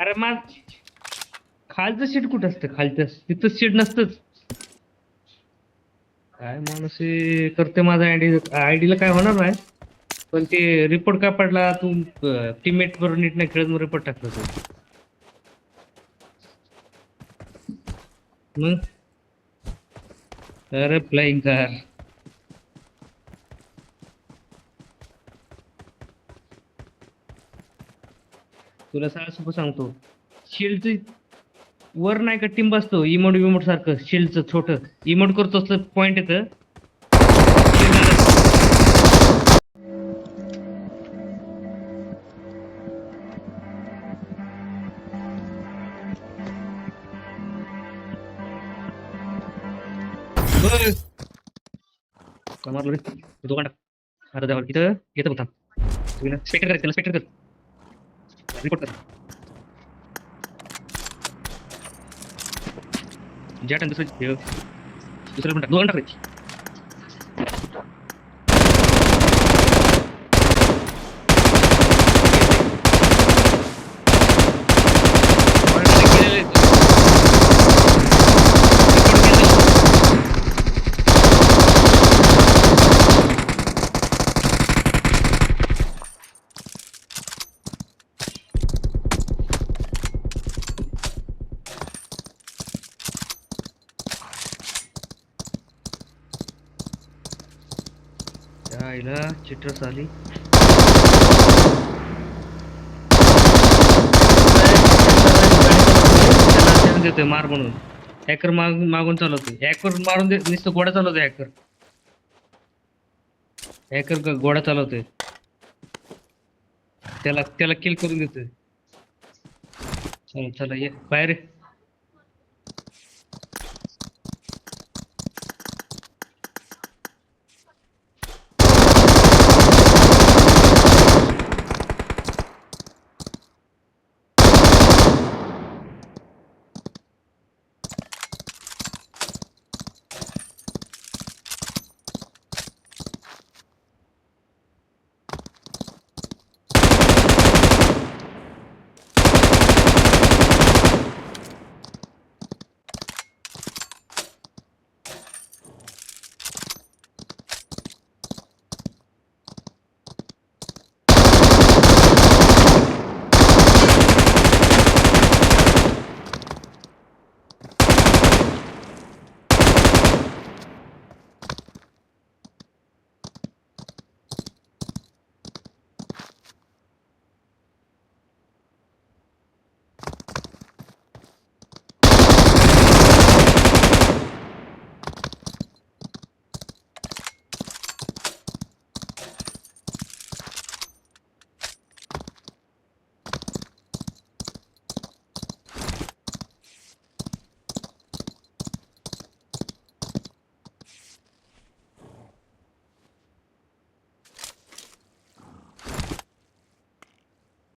अरे मा खालचं सीट कुठं असतं? खालचं तिथं सीट नसतंच. काय माणूस हे करते माझा आयडी आयडीला काय होणार नाही. पण ते रिपोर्ट का पडला? तू टीममेट बरोबर नीट नाही खेळत मग रिपोर्ट टाकला तू. मग? अरे फ्लाईंग कार तुला साळा सोपं सांगतो. शिल्डचं वर नाही का टिंब असतो इमोट विमोट सारखं शिल्डचं छोट. इमोट करतो असलं पॉइंट येतं. shield आलं. बघ. मारलं रे दोघांना अरे देवा इथं येतं बघा स्पेक्टर कर त्याला स्पेक्टर कर. रिपोर्ट कर ज्या टाइम दुसरं हे, दुसरं पण टाक दोन टाक राहिला आईला चिट्रस आली देतोय मार म्हणून. हॅकर माग मागून चालवतोय. हॅकर मारून दे नुसतं गोडा चालवतोय हॅकर हॅकर गोडा चालवतोय. त्याला त्याला किल करून देतोय. चला चला ये बाहेर